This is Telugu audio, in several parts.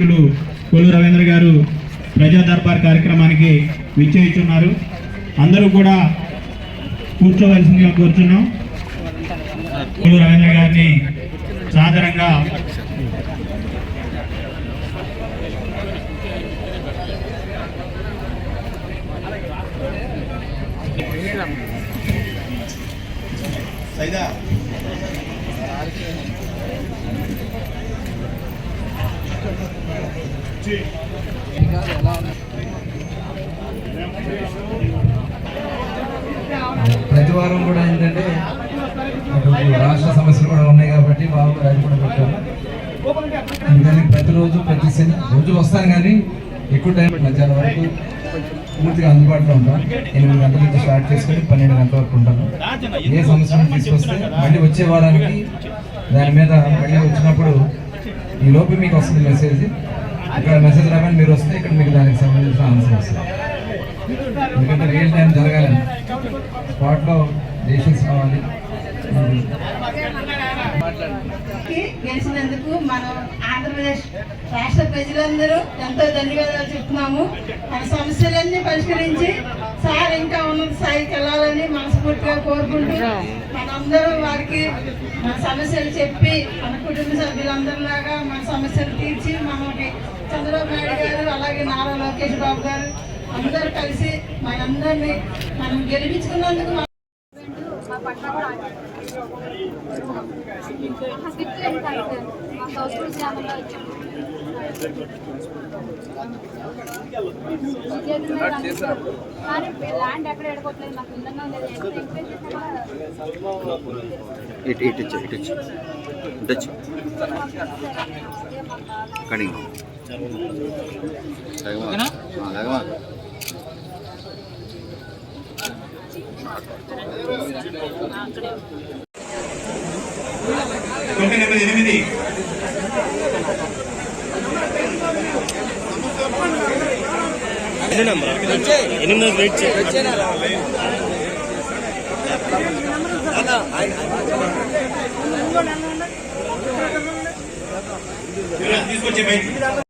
నాయకులు కొల్లు రవీంద్ర గారు ప్రజా దర్బార్ కార్యక్రమానికి విచ్చేయిచున్నారు అందరూ కూడా కూర్చోవలసిందిగా కూర్చున్నాం. కొల్లు రవీంద్ర గారిని సాదరంగా ప్రతి వారం కూడా ఏంటంటే రాష్ట్ర సమస్యలు కూడా ఉన్నాయి కాబట్టి బాబు గారు అది కూడా పెట్టారు. అందుకని ప్రతిరోజు ప్రతి శని రోజు వస్తాను కానీ ఎక్కువ టైం మధ్యాహ్నం వరకు పూర్తిగా అందుబాటులో ఉంటాను ఎనిమిది గంటల నుంచి స్టార్ట్ చేసుకుని పన్నెండు గంటల వరకు ఉంటాను. ఏ సమస్యను తీసుకొస్తే మళ్ళీ వచ్చే వారానికి దాని మీద మళ్ళీ వచ్చినప్పుడు ఈ లోపు మీకు వస్తుంది మెసేజ్. ఇక్కడ మెసేజ్ రాగానే మీరు వస్తే ఇక్కడ మీకు దానికి సంబంధించిన ఆన్సర్ వస్తుంది. ఎందుకంటే రియల్ టైం జరగాలి. స్పాట్లో డెసిషన్స్ కావాలి గెలిచినందుకు మనం ఆంధ్రప్రదేశ్ రాష్ట్ర ప్రజలందరూ ఎంతో ధన్యవాదాలు చెప్తున్నాము. మన సమస్యలన్నీ పరిష్కరించి సార్ ఇంకా ఉన్నత స్థాయికి వెళ్ళాలని మనస్ఫూర్తిగా కోరుకుంటూ మనందరూ వారికి మన సమస్యలు చెప్పి మన కుటుంబ సభ్యులందరిలాగా మన సమస్యలు తీర్చి అలాగే నారా లోకేష్ బాబు గారు అందరూ కలిసి మనందరినీ మనం గెలిపించుకున్నందుకు ల్యాండ్ ఎక్కడ ఎడగొట్టలేదు మాకు ఇటు ఇటు ఇటు ఇటు కడిగి లగమా ఎనిమిది ఎనిమిది తీసుకొచ్చే బయట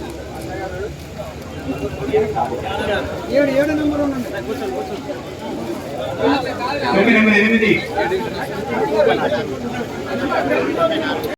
ఏడు. టోకెన్ నెంబర్ ఎనిమిది